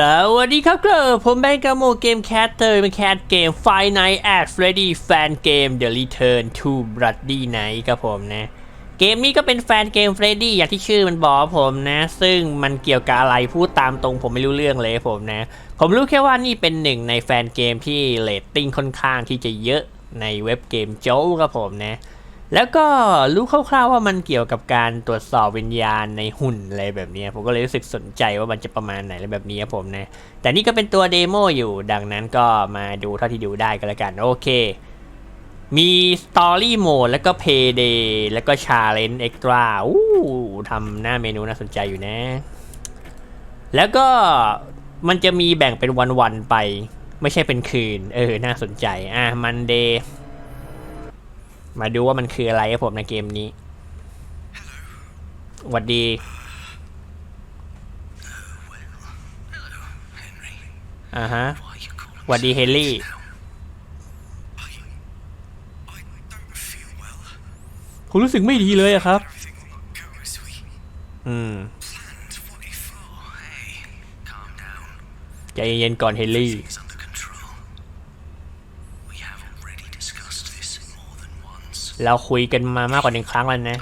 สวัสดีครับเกอร์ผมแบงกาโมเกมแคทเตอร์เป็นแคทเกม Five Nights at Freddy แฟนเกม The Return to Bloody Night ครับผมนะ เกมนี้ก็เป็นแฟนเกม Freddy อย่างที่ชื่อมันบอกผมนะ ซึ่งมันเกี่ยวกับอะไรพูดตามตรงผมไม่รู้เรื่องเลยผมนะ ผมรู้แค่ว่านี่เป็นหนึ่งในแฟนเกมที่เรตติ้งค่อนข้างที่จะเยอะในเว็บเกมโจ้ครับผมนะ แล้วก็รู้คร่าวๆว่ามันเกี่ยวกับการตรวจสอบวิญญาณในหุ่นอะไรแบบนี้ผมก็เลยรู้สึกสนใจว่ามันจะประมาณไหนอะไรแบบนี้ครับผมนะ แต่นี่ก็เป็นตัวเดโมอยู่ ดังนั้นก็มาดูเท่าที่ดูได้ก็แล้วกัน โอเค มีสตอรี่โหมดแล้วก็เพย์เดย์แล้วก็ชาเลนจ์เอ็กตร้าอู้ทำหน้าเมนูน่าสนใจอยู่นะ แล้วก็มันจะมีแบ่งเป็นวันๆไป ไม่ใช่เป็นคืน เออ น่าสนใจ อะมันเดย์ มาดูว่ามันคืออะไรครับผมในเกมนี้หวัดดีอ่าฮะ Why are you calling หวัดดี me เฮลลี่ now? I, I don't feel well. ผมรู้สึกไม่ดีเลยอะครับ Everything will not go as we อืม planned. What if? Oh, hey, calm down. ใจเย็นๆก่อนเฮล เราคุยกันมามากกว่าหนึ่งครั้งแล้วนะ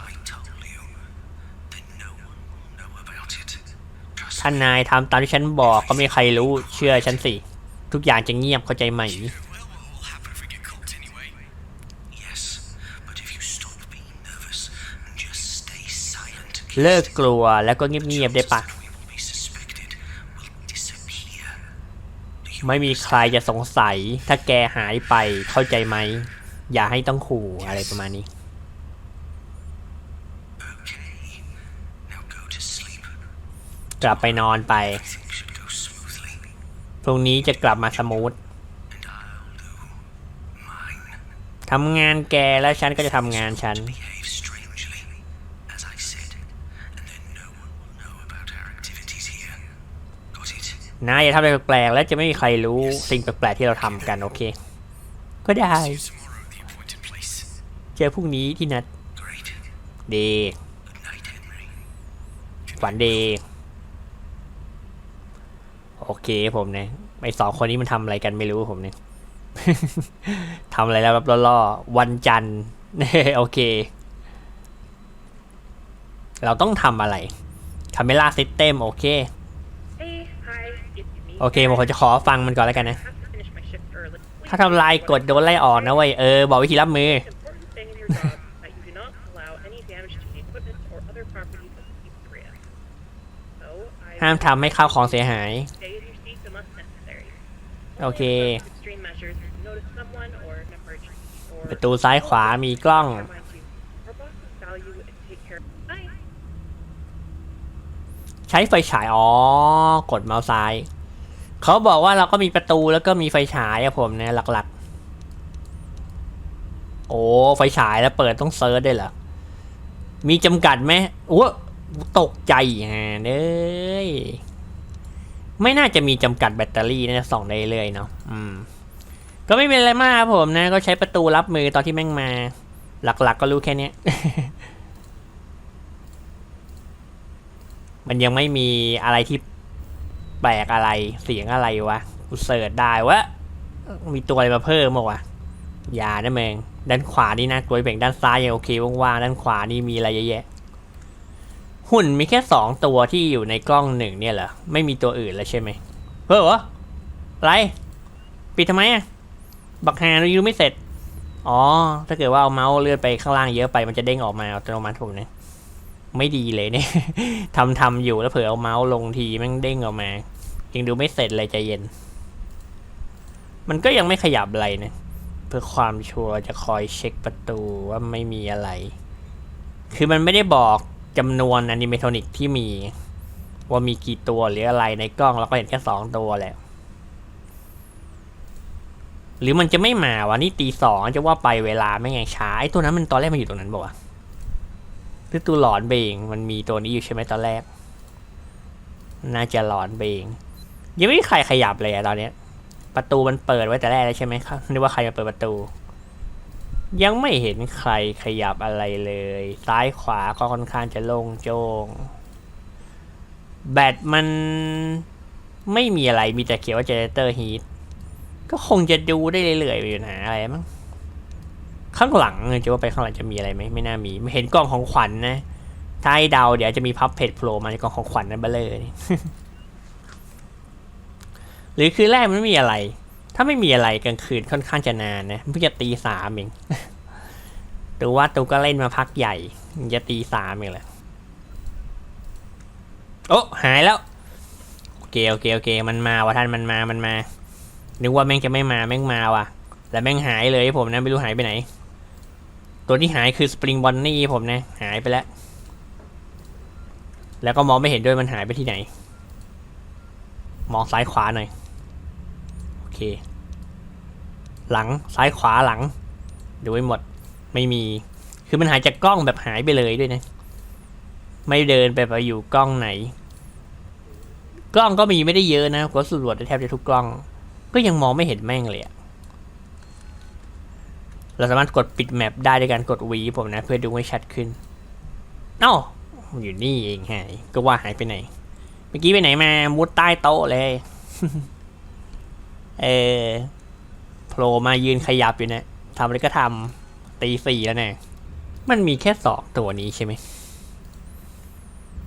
ท่านนายทำตามที่ฉันบอกก็ไม่ใครรู้เชื่อฉันสิ ทุกอย่างจะเงียบเข้าใจไหม เลิกกลัวแล้วก็เงียบๆได้ปะไม่มีใครจะสงสัยถ้าแกหายไปเข้าใจไหม อย่าให้ต้องขู่อะไรประมาณนี้ okay? Now go to sleep. กลับไปนอนไป Everything should go smoothly, พรุ่งนี้จะกลับมาสมูท and I'll do mine. ทำงานแกแล้วฉันก็จะทำงานฉัน Behave strangely, as I said, and then no one will know about our activities here. Got it? นายอย่าทำอะไรแปลกๆและจะไม่มีใครรู้สิ่งแปลกๆที่เราทำกันโอเค ก็ได้ เจอพรุ่งนี้ที่นัดเดย์ฝันเดย์โอเคผมเนี่ยไอสองคนนี้มันทำอะไรกันไม่รู้ผมเนี่ยทำอะไรแล้วแบบล่อๆวันจันทร์โอเค เราต้องทำอะไรคาเมล่าซิสเต็มโอเคโอเคผมจะขอฟังมันก่อนแล้วกันนะ ถ้าทำลายกฎโดนไล่ออกนะเว้ยเออ บอกวิธีรับมือ It's an important thing in your job that you do not allow any damage to the equipment or other properties of the pizzeria. So, I ห้ามทำให้ข้าวของเสียหาย stay in your seats unless necessary. โอเค Extreme measures if you notice someone or an emergency or ประตูซ้ายขวามีกล้อง remind you, our bosses value and take care of. Bye. ใช้ไฟฉาย อ๋อ กดเมาส์ซ้าย เขาบอกว่าเราก็มีประตูแล้วก็มีไฟฉายอะผมเนี่ยหลักๆ โอ้ไฟฉายแล้วเปิดต้องเซิร์ชได้เหรอ มีจำกัดไหมโอ้ตกใจฮะเด้ยไม่น่าจะมีจำกัดแบตเตอรี่นะส่องได้เรื่อยเนาะอืม ก็ไม่เป็นอะไรมากครับผมนะ ก็ใช้ประตูรับมือตอนที่แม่งมา หลักๆ ก็รู้แค่นี้มันยังไม่มีอะไรที่แปลกอะไรเสียงอะไรวะกูเสิร์ชได้วะมีตัวอะไรมาเพิ่มมาวะ อย่านะเมงด้านขวานี่นะกลัวแบ่งด้านซ้ายยังโอเคว่างๆด้านขวานี่มีอะไรเยอะแยะ หุ่นมีแค่สองตัวที่อยู่ในกล้องหนึ่งเนี่ยเหรอไม่มีตัวอื่นแล้วใช่ไหมเฮ้ยเหรออะไรปิดทำไมอะบักฮานูยูไม่เสร็จ อ๋อ ถ้าเกิดว่าเอาเมาส์เลื่อนไปข้างล่างเยอะไปมันจะเด้งออกมาอัตโนมัติผมเนี่ยไม่ดีเลยเนี่ยทำทำอยู่แล้วเผื่อเอาเมาส์ลงทีม่งเด้งออกมายังดูไม่เสร็จเลยใจเย็น มันก็ยังไม่ขยับอะไรนะ เพื่อความชัวร์จะคอยเช็คประตูว่าไม่มีอะไร คือมันไม่ได้บอกจำนวนอนิเมโทนิกที่มี ว่ามีกี่ตัวหรืออะไรในกล้องเราก็เห็นแค่สองตัวแหละหรือมันจะไม่มาวะนี่ตีสองจะว่าไปเวลาไม่ไงช้าไอ้ตัวนั้นมันตอนแรกมันอยู่ตรงนั้นบอกว่าหรือตัวหลอนเบงมันมีตัวนี้อยู่ใช่ไหมตอนแรก น่าจะหลอนเบงยังไม่มีใครขยับเลยอะตอนเนี้ย ประตูมันเปิดไว้แต่แรกแล้วใช่ไหมครับนึกว่าใครมาเปิดประตู ยังไม่เห็นใครขยับอะไรเลย ซ้ายขวาก็ค่อนข้างจะโล่งโจงแบตมันไม่มีอะไรมีแต่เขียนว่า generator heat ก็คงจะดูได้เรื่อยๆอยู่นะอะไรมั้งข้างหลังจะว่าไปข้างหลังจะมีอะไรไหมไม่น่ามีไม่เห็นกล่องของขวัญนนะถ้าให้เดาเดี๋ยวจะมีพับเพจโผล่มาในกล่องของขวัญนั่นเบลเลย หรือคือแรกมันไม่มีอะไร ถ้าไม่มีอะไรกลางคืนค่อนข้างจะนานนะเพิ่งจะตีสามเองดูว่าตูก็เล่นมาพักใหญ่จะตีสามเองแหละโอ้หายแล้วโอเคโอเคโอเคมันมาว่ะท่านมันมามันมา นึกว่าแม่งจะไม่มาแม่งมาว่ะ แล้วแม่งหายเลยผมนะไม่รู้หายไปไหน ตัวที่หายคือสปริงบอนนี่ผมนะ หายไปแล้ว แล้วก็มองไม่เห็นด้วยมันหายไปที่ไหน มองซ้ายขวาหน่อย เค หลังซ้ายขวาหลังดูไว้หมดไม่มี คือมันหายจากกล้องแบบหายไปเลยด้วยนะ ไม่เดินไปไปอยู่กล้องไหน กล้องก็มีไม่ได้เยอะนะก็สำรวจได้แทบจะทุกกล้อง ก็ยังมองไม่เห็นแม่งเลยอะเราสามารถกดปิดแมปได้ด้วยการกด V ผมนะ เพื่อดูให้ชัดขึ้นเอ้าอยู่นี่เองหายก็ว่าหายไปไหน เมื่อกี้ไปไหนมามุดใต้โต๊ะเลย เออโผล่มายืนขยับอยู่เนะทำอะไรก็ทำตีสี่แล้วเนี่ยมันมีแค่สองตัวนี้ใช่ไหม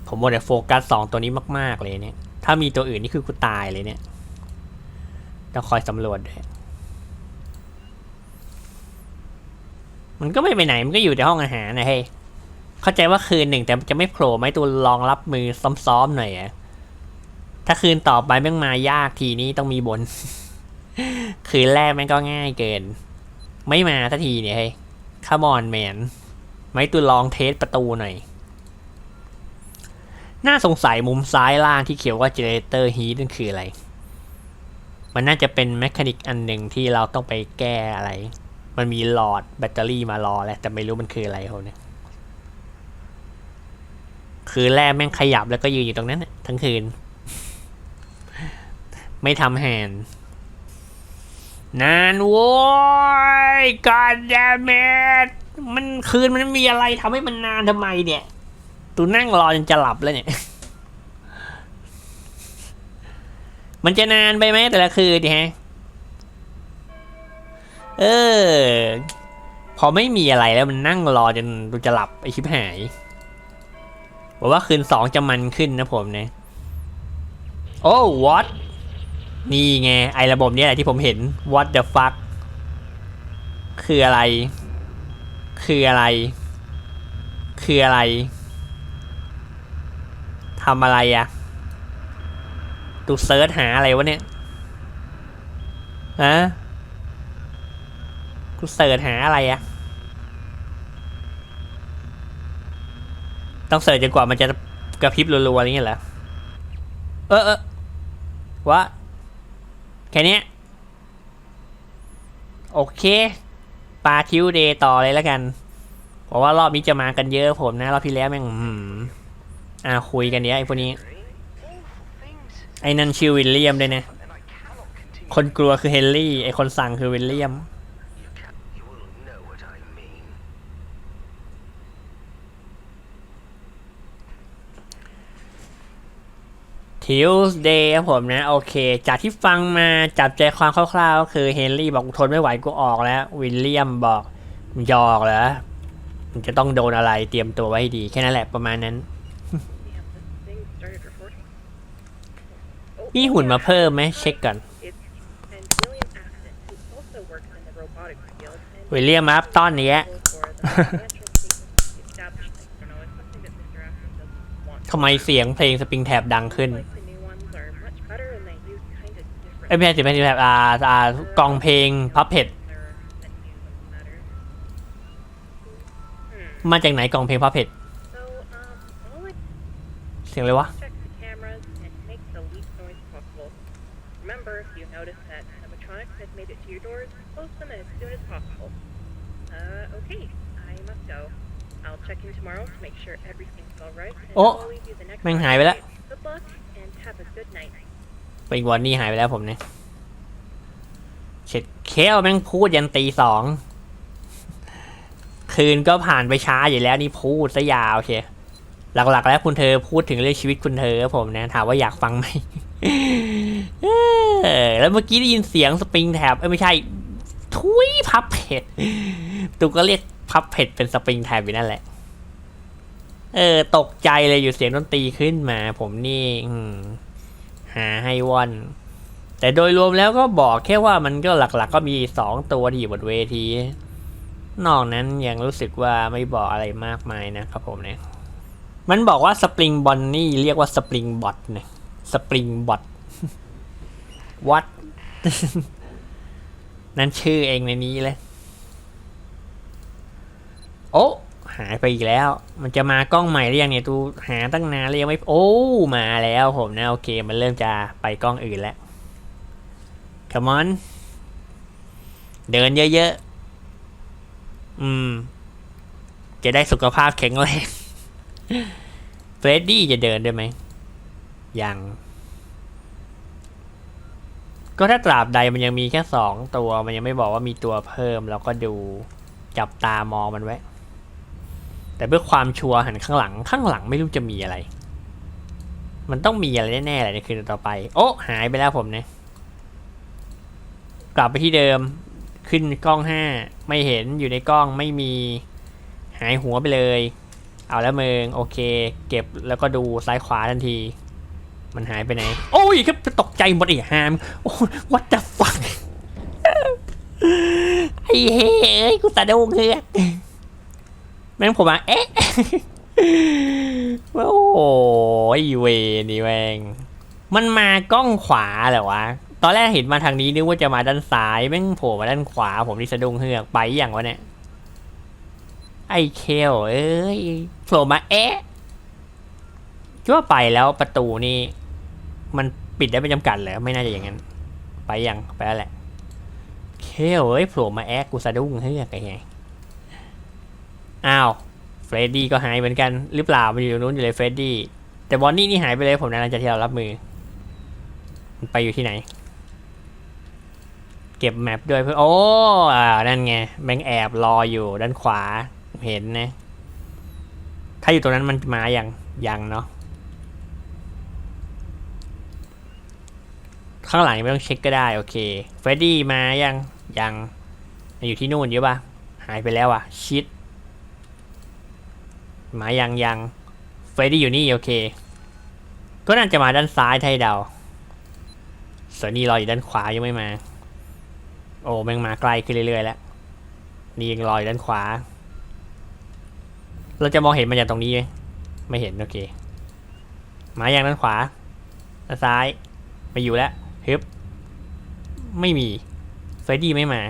ผมว่าแต่โฟกัสสองตัวนี้มาก ๆ เลยเนี่ย ถ้ามีตัวอื่นนี่คือกูตายเลยเนี่ยต้องคอยสำรวจด้วยมันก็ไม่ไปไหน มันก็อยู่ในห้องอาหารนะเฮ้ยเข้าใจว่าคืนหนึ่งแต่จะไม่โผล่ไหมตัวลองรับมือซ้อมๆหน่อยอะถ้าคืนต่อไปแม่งมายากทีนี้ต้องมีบน คืนแรกแม่งก็ง่ายเกิน ไม่มาสักทีเนี่ยเฮ้ยขมอนแมน ไม่ตัวลองเทสประตูหน่อย น่าสงสัยมุมซ้ายล่างที่เขียนว่า generator heat นั่นคืออะไร มันน่าจะเป็นแมคานิกอันหนึ่งที่เราต้องไปแก้อะไร มันมีหลอดแบตเตอรี่มารอแล้วแต่ไม่รู้มันคืออะไรเขาเนี่ยคืนแรกแม่งขยับแล้วก็ยืนอยู่ตรงนั้นทั้งคืน ไม่ทำแฮนด์ นานโว้ยกอดแดมดมันคืนมันมีอะไรทำให้มันนานทำไมเนี่ย ตูนั่งรอจนจะหลับแล้วเนี่ย มันจะนานไปไหมแต่ละคืนดิฮะ เออ พอไม่มีอะไรแล้วมันนั่งรอจนดูจะหลับไอชิบหายบอกว่าคืนสองจะมันขึ้นนะผมเนี่ย โอ้ what นี่ไง ไอระบบนี้แหละที่ผมเห็น what the fuck คืออะไร คืออะไร คืออะไรทำอะไรอะตูเซิร์ชหาอะไรวะเนี่ยฮะกูเสิร์ชหาอะไรอะต้องเสิร์ชจนกว่ามันจะกระพริบรัวๆอะไรเงี้ยเหรอเออเออวะ แค่นี้โอเค ปาทิวเดย์ต่อเลยแล้วกัน เพราะว่ารอบนี้จะมากันเยอะผมนะ รอบที่แล้วแม่งอ่าคุยกันเนี้ยไอ้พวกนี้ ไอ้นั่นชื่อวิลเลียมด้วยนะ คนกลัวคือเฮนรี่ ไอ้คนสั่งคือวิลเลียม You can you will know what I mean. ทิวส์เดย์ครับผมนะ โอเค จากที่ฟังมาจับใจความคร่าวๆ ก็คือเฮนรี่บอกกูทนไม่ไหวกูออกแล้ว วิลเลียมบอกมึงจะออกเหรอมึงจะต้องโดนอะไรเตรียมตัวไว้ให้ดี แค่นั้นแหละประมาณนั้น Damn, this thing started recording. Oh, มีหุ่นมาเพิ่มไหมเช็คก่อน It's and William Aston, who also works in the robotics field and วิลเลียมอัพตอนนี้ responsible for the financial statements of the establishment. I don't know, it's something that Mr. Aston doesn't want. ทำไมเสียงเพลงสปริงแท็บดังขึ้น of different ไอ้ยไม่ใช่สิไม่ใช่แบบอ่าอ่ากองเพลงพับเพจ their menus and matters. Hmm. มาจากไหนกองเพลงพับเพจ So, um, all I เสียงเลยวะ check the cameras and make the least noise possible. Remember, if you notice that animatronics has made it to your doors, close them as soon as possible. Uh, okay, I must go. I'll check in tomorrow to make sure everything's alright, and Oh, I'll leave you the next แม่งหายไปแล้ว Good luck, and have a good night. เป็นวันนี้หายไปแล้วผมเนี่ยเช็ดเคลแม่งพูดยันตีสอง คืนก็ผ่านไปช้าอยู่แล้วนี่พูดซะยาวโอเคหลักๆ แล้วคุณเธอพูดถึงเรื่องชีวิตคุณเธอครับผมนะถามว่าอยากฟังไหมแล้วเมื่อกี้ได้ยินเสียงสปริงแท็บเอ้ไม่ใช่ ทุยพับเผ็ดตูก็เรียกพับเผ็ดเป็นสปริงแท็บอยู่นั่นแหละ เออ ตกใจเลยอยู่เสียงดนตรีขึ้นมา ผมนี่ อืม หาให้วอนแต่โดยรวมแล้วก็บอกแค่ว่ามันก็หลักๆ ก็มีสองตัวที่อยู่บนเวที นอกนั้นยังรู้สึกว่าไม่บอกอะไรมากมายนะครับผมเนี่ย มันบอกว่าสปริงบอลนี่เรียกว่าสปริงบอทเนี่ยสปริงบอทวัดนั่นชื่อเองในนี้เลย โอ้ หายไปอีกแล้ว มันจะมากล้องใหม่หรือยังเนี่ยตูหาตั้งนานแล้วยังไม่โอ้มาแล้วผมนะโอเคมันเริ่มจะไปกล้องอื่นแล้ว come on เดินเยอะๆ อืม จะได้สุขภาพแข็งแรงเฟรดดี้จะเดินได้ไหม ยัง ก็ถ้าตราบใดมันยังมีแค่สองตัว มันยังไม่บอกว่ามีตัวเพิ่ม เราก็ดูจับตามองมันไว้ แต่เพื่อความชัวร์หันข้างหลังข้างหลังไม่รู้จะมีอะไร มันต้องมีอะไรแน่ๆแหละในคืนต่อไป โอ้หายไปแล้วผมเนี่ยกลับไปที่เดิมขึ้นกล้องห้าไม่เห็นอยู่ในกล้องไม่มีหายหัวไปเลย เอาแล้วมึงโอเค เก็บแล้วก็ดูซ้ายขวาทันที มันหายไปไหน โอ้ยครับตกใจหมดอีกฮามโอ้วัด the fuck ไอ้เฮ้ยกูตาดูเงือก แม่งผมอะเอ๊ะโอ้ยเวนี่แม่งมันมากล้องขวาเหรอวะ ตอนแรกเห็นมาทางนี้นึกว่าจะมาด้านซ้ายแม่งโผล่มาด้านขวา ผมนี่สะดุ้งเฮือกไปอย่างวะเนี่ย ไอ้เคลเอ้ยโผล่มาเอ๊ะคิดว่าไปแล้วประตูนี่ มันปิดได้ไม่จำกัดเลยไม่น่าจะอย่างนั้น ไปยังไปแล้วแหละ เคลเอ้ยโผล่มาแอ๊ะกูสะดุ้งเฮ้ยไงไง อ้าวเฟรดดี้ก็หายเหมือนกันหรือเปล่ามันอยู่ตรงนู้นอยู่เลยเฟรดดี้แต่บอนนี่นี่หายไปเลยผมนะหลังจากที่เรารับมือ มันไปอยู่ที่ไหน เก็บแมปด้วยเพื่อโอ้อ่านั่นไงแบงแอบรออยู่ด้านขวาเห็นนะ ถ้าอยู่ตรงนั้นมันมาอย่างยังเนาะข้างหลังไม่ต้องเช็คก็ได้โอเคเฟรดดี้มายังยังอยู่ที่นู่นเยอะปะหายไปแล้วอะชิด มายังยังเฟรดดี้อยู่นี่โอเค ก็น่าจะมาด้านซ้ายไทยเดาส่วนนี้รออยู่ด้านขวายังไม่มา โอ้แม่งมาไกลขึ้นเรื่อยๆแล้วนี่ยังรออยู่ด้านขวา เราจะมองเห็นมันจากตรงนี้ไหมไม่เห็นโอเค มาอย่างด้านขวาด้านซ้ายไม่อยู่แล้วฮึบไม่มีเฟรดดี้ไม่มา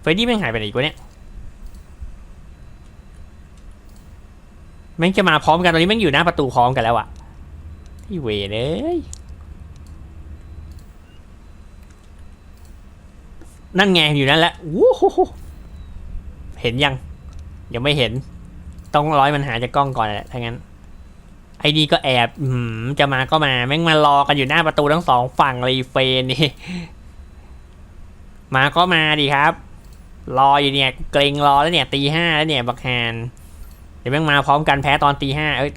เฟรดดี้แม่งหายไปไหนอีกวะเนี่ย ม่งจะมาพร้อมกันตอนนี้แม่งอยู่หน้าประตูพร้อมกันแล้วอะที่เวเอ้ยนั่นไงอยู่นั่นแหละวู้ฮู้เห็นยัง ยังไม่เห็น ต้องร้อยมันหาจากกล้องก่อนแหละถ้างั้น ไอ้นี่ก็แอบอืมจะมาก็มาแม่งมารอกันอยู่หน้าประตูทั้งสองฝั่งเลยเฟนนี่มาก็มาดิครับ รออยู่เนี่ย เกรงรอแล้วเนี่ยตีห้าแล้วเนี่ยบักฮาน เดี๋ยวแม่งมาพร้อมกันแพ้ตอนตีห้าเอ้ย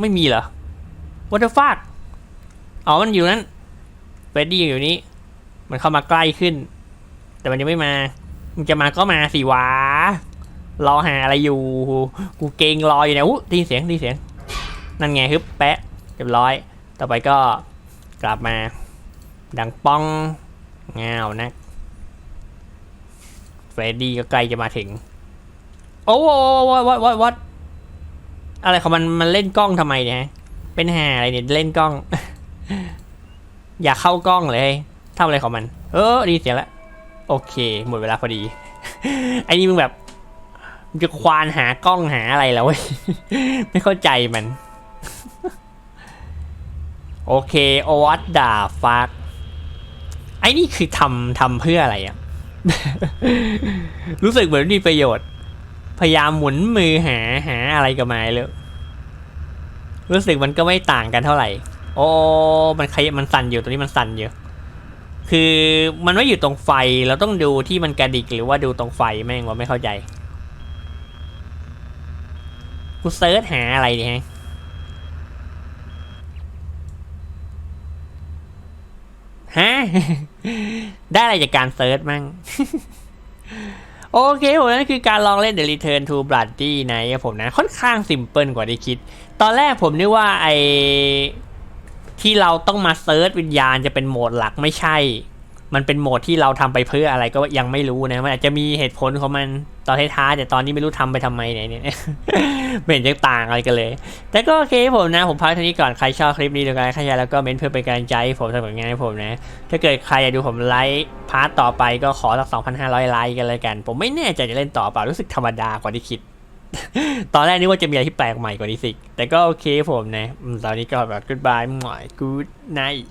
ไม่มีเหรอ what the fuck อ๋อ มันอยู่นั้นเฟรดดี้อยู่นี้ มันเข้ามาใกล้ขึ้น แต่มันยังไม่มา มันจะมาก็มาสิวะ รอหาอะไรอยู่ กูเกงรออยู่เนี่ยอู้ด้ยินเสียงด้ยินเสียง นั่นไงฮึบแปะเรียบร้อย ต่อไปก็กลับมา ดังป้องเงานะเฟรดดี้ก็ใกล้จะมาถึง โอ้โหวัดวัดวัดวัดอะไรของมันมันเล่นกล้องทำไมเนี่ย เป็นห่าอะไรเนี่ยเล่นกล้อง อย่าเข้ากล้องเลยทำอะไรของมัน เออดีเสียล้วโอเค หมดเวลาพอดีไอ้นี่มึงแบบจะควานหากล้องหาอะไรแล้วเว้ยไม่เข้าใจมัน โอเคโอวัตด่าฟักไอ้นี่คือทำทำเพื่ออะไรอะรู้สึกเหมือนมีประโยชน์ พยายามหมุนมือหาหาอะไรกับไม้เลยรู้สึกมันก็ไม่ต่างกันเท่าไหร่ โอ้ มันขยมันสั่นอยู่ตรงนี้มันสั่นอยู่ คือมันไม่อยู่ตรงไฟ เราต้องดูที่มันกระดิกหรือว่าดูตรงไฟแม่งว่าไม่เข้าใจ กูเซิร์ชหาอะไรดีฮะฮะ ได้อะไรจากการเซิร์ชมั่ง โอเคผมนั่นคือการลองเล่น The Return to Bloody นะครับผมนะค่อนข้างสิมเพิลกว่าที่คิด ตอนแรกผมนึกว่าไอที่เราต้องมาเซิร์ชวิญญาณจะเป็นโหมดหลักไม่ใช่ มันเป็นโหมดที่เราทำไปเพื่ออะไรก็ยังไม่รู้นะ มันอาจจะมีเหตุผลของมันตอนท้ายๆแต่ตอนนี้ไม่รู้ทำไปทำไมเนี่ยไม่เห็นจะต่างอะไรกันเลย แต่ก็โอเคผมนะ ผมพักเท่านี้ก่อน ใครชอบคลิปนี้ดูกันขยายแล้วก็เม้นเพื่อเป็นกำลังใจให้ผมทำผลงานให้ผมนะ ถ้าเกิดใครอยากดูผมไลฟ์พาร์ตต่อไปก็ขอสัก2,500 ไลค์กันเลยกัน ผมไม่แน่ใจจะเล่นต่อเปล่า รู้สึกธรรมดากว่าที่คิด ตอนแรกนึกว่าจะมีอะไรที่แปลกใหม่กว่านี้สิ แต่ก็โอเคผมนะ ตอนนี้ก็แบบ goodbye หน่อย good night